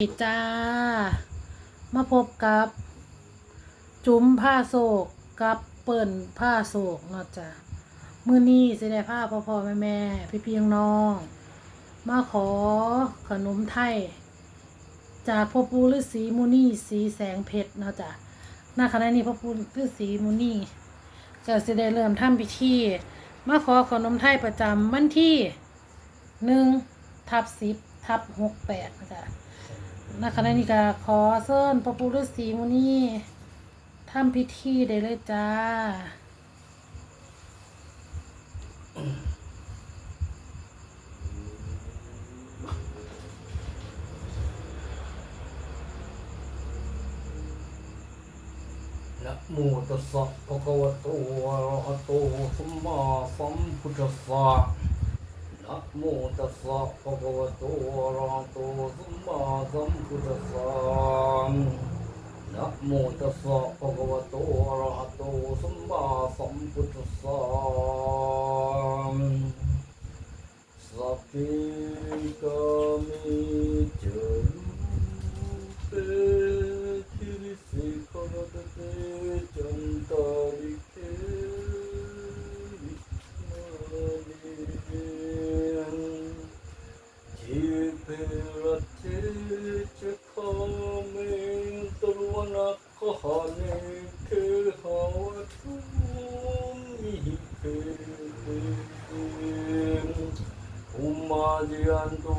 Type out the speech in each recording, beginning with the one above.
จ้า มาพบกับ จุ๋มผ้าโศกกับเปิ่นผ้าโศกเนาะจ้ะมือนี้สิได้ผ้าพ่อพ่อแม่แม่พี่พี่น้อง มาขอขนมไทย จากพ่อปูฤาษีมุนีสีแสงเพชรเนาะจ้ะณขณะนี้พ่อปูฤาษีมุนีก็สิได้เริ่มทำพิธี มาขอขนมไทยประจำวันที่หนึ่งทับสิบทับหกแปดนะจ๊ะ นะคะในนี้ก็ขอเชิญพระปุรุษีมุนีทำพิธีได้เลยจ้า นะโมตัสสะภะคะวะโตอะระหะโตสัมมาสัมพุทธัสสะ นะโมตัสสะภะคะวะโตอะระหะโตสัมมาสัมพุทธัสสะนะโมตัสสะภะคะวะโตอะระหะโตสัมมาสัมพุทธัสสะสัพพิกามิจ มา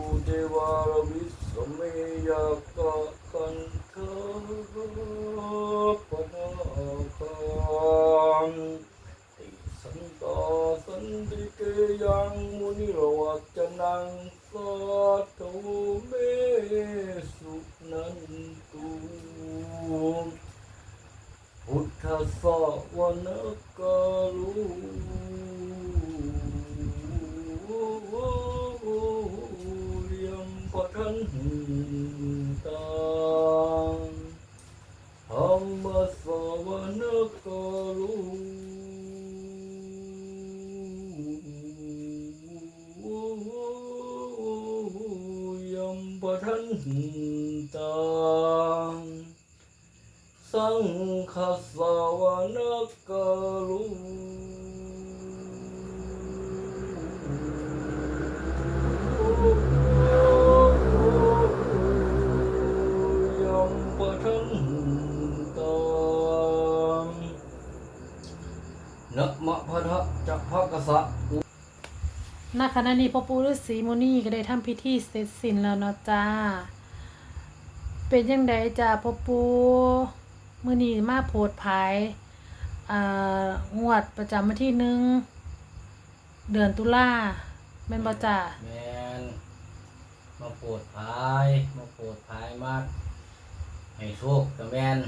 ปะทันตังสังฆสวานกาลุยมปะทันตังนะมะพะทะจักภะกะสะ ณขณะนี้พระปุรุษีมุนีก็ได้ทำพิธีเสร็จสิ้นแล้วเนาะจ้า เป็นยังไงจ้าพ่อปูมื้อนี้มาโพดภายอ่างวดประจำวันที่หนึ่งเดือนตุลาแม่นบ่จ้าแมนมาโปรดภายมาโปรดภายมาให้โชคกับแมน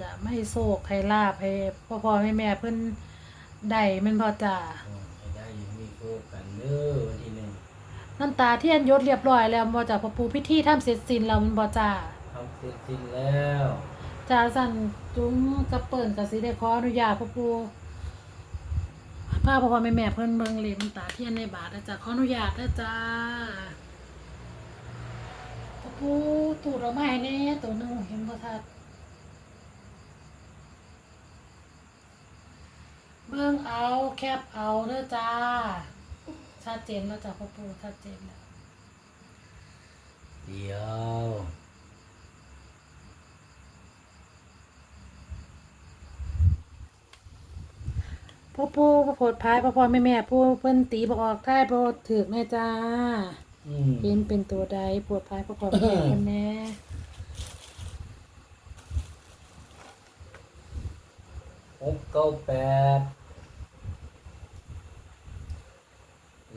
จะไม่ให้โศกให้ลาบให้พ่อพ่อแม่แม่เพิ่นได้แม่นบ่จ้า ด้อวันที่หนึ่งน้ำตาเทียนยศเรียบร้อยแล้วบ่จ้าพ่อปูพิธีทำเสร็จสิ้นแล้วแมันบ่จ้าทำเสร็จสิ้นแล้วจ้าสั่นจุ้มกับเปิ่นกับสิได้ขออนุญาตพ่อปูพาพ่อพ่อแม่แม่เพิ่นเบิ่งเลขน้ำตาเทียนในบาทนะจ้าขออนุญาตนะจ้าพ่อปูตูดเอาไม้แน่ตัวหนึงเห็นบ่ทัด เบิ่งเอาแคปเอาเด้อจ้า ชัดเจนแล้วจ้ะพ่อปูชัดเจนแล้วเดี๋ยวพ่อปูพ่อโพดพายพ่อพ่อแม่แม่ผู้เพิ่นตีบออกท้ายบ่ถึกแน่จ้าอืมเห็นเป็นตัวใดปวดพายพ่อพ่อแม่แม่เพิ่นแน่หกเก้าแปด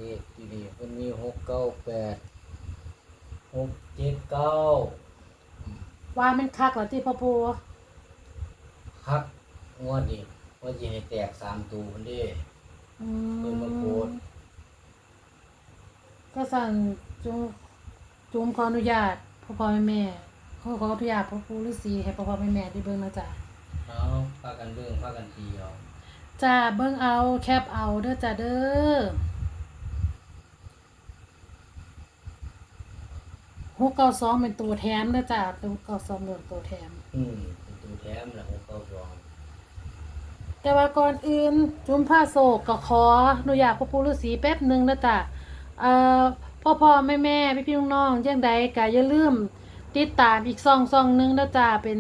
เลขที่นี่มันมีหกเก้าแปดหกเจ็ดเก้าว่ามันคักเหรอที่พ่อปูคักงวดนี้ว่าจะให้แตกสามตัวคนเด้อืเพิ่นมาโพดก็สั่นจุมจุมขออนุญาตพ่อพ่อแม่แม่ขอขออนุญาตพ่อปูฤาษีให้พ่อพ่อแม่แม่ได้เบิ่งนะจ้ะเอาพากันเบิ่งพากันตีเอาจ้าเบิ่งเอาแคปเอาเด้อจ้าเด้อ หกเก้าสองเป็นตัวแถมนะจ้ะเป็นหกเก้าสองเป็นตัวแถม อืมเป็นตัวแถมแล้วหกเก้าสองแต่ว่าก่อนอื่นจุมผ้าโศกก็ขอหนูอยากพระปูฤาษีแป๊บหนึ่งนะจ๊ะเอ่อพ่อพ่อแม่แม่พี่พี่น้องๆยังใดก็อย่าลืมติดตามอีกซองซองหนึงนะจ๊ะเป็น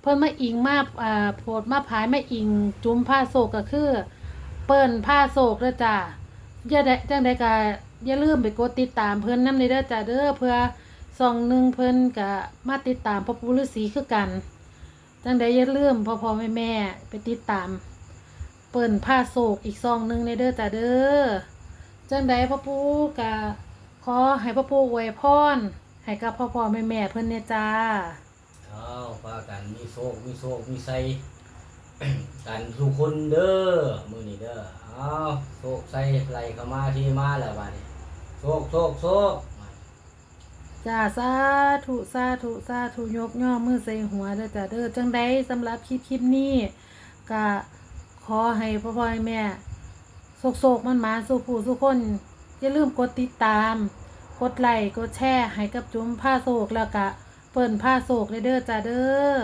เพิ่นมาอิงมาอ่าโพดมาผายมาอิงจุมผ้าโศกก็คือ เปิ้นผ้าโศกนะจ๊ะอย่าได้จังใดก็อย่าลืมไปกดติดตามเพิ่นนำในเด้อจ้ะเด้อเพื่อ ซองหนึ่งเพิ่นก็มาติดตามพ่อปู่ฤาษีคือกันจังใดอย่าลืมพ่อพ่อแม่แม่ไปติดตาม เปิ่นผ้าโศกอีกซองหนึ่งในเด้อจ้าเด้อจังใดพ่อปู่กะขอให้พ่อปู่อวยพรให้กับพ่อพ่อแม่แม่เพิ่นเนี่ยจ้าเอาพากันมีโชคมีโชคมีไสกันทุกคนเด้อมือนี้เด้อเอาโชคใส่ไหลเข้ามาที่มาแล้วบัดนี้โชคโชคโชค จ้าสาธุสาธุสาธุยกย่อมือใส่หัวเด้อจ้าเด้อจังใดสำหรับคลิปคลิปนี้ก็ขอให้พ่อพ่อแม่แม่โศกมันมาสู่ผู้สู่คน อย่าลืมกดติดตาม กดไลค์กดแชร์ให้กับจุ้มผ้าโศกแล้วก็เปิ่นผ้าโศกเด้อจ้าเด้อ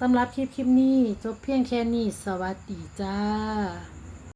สำหรับคลิปคลิปนี้ จบเพียงแค่นี้ สวัสดีจ้า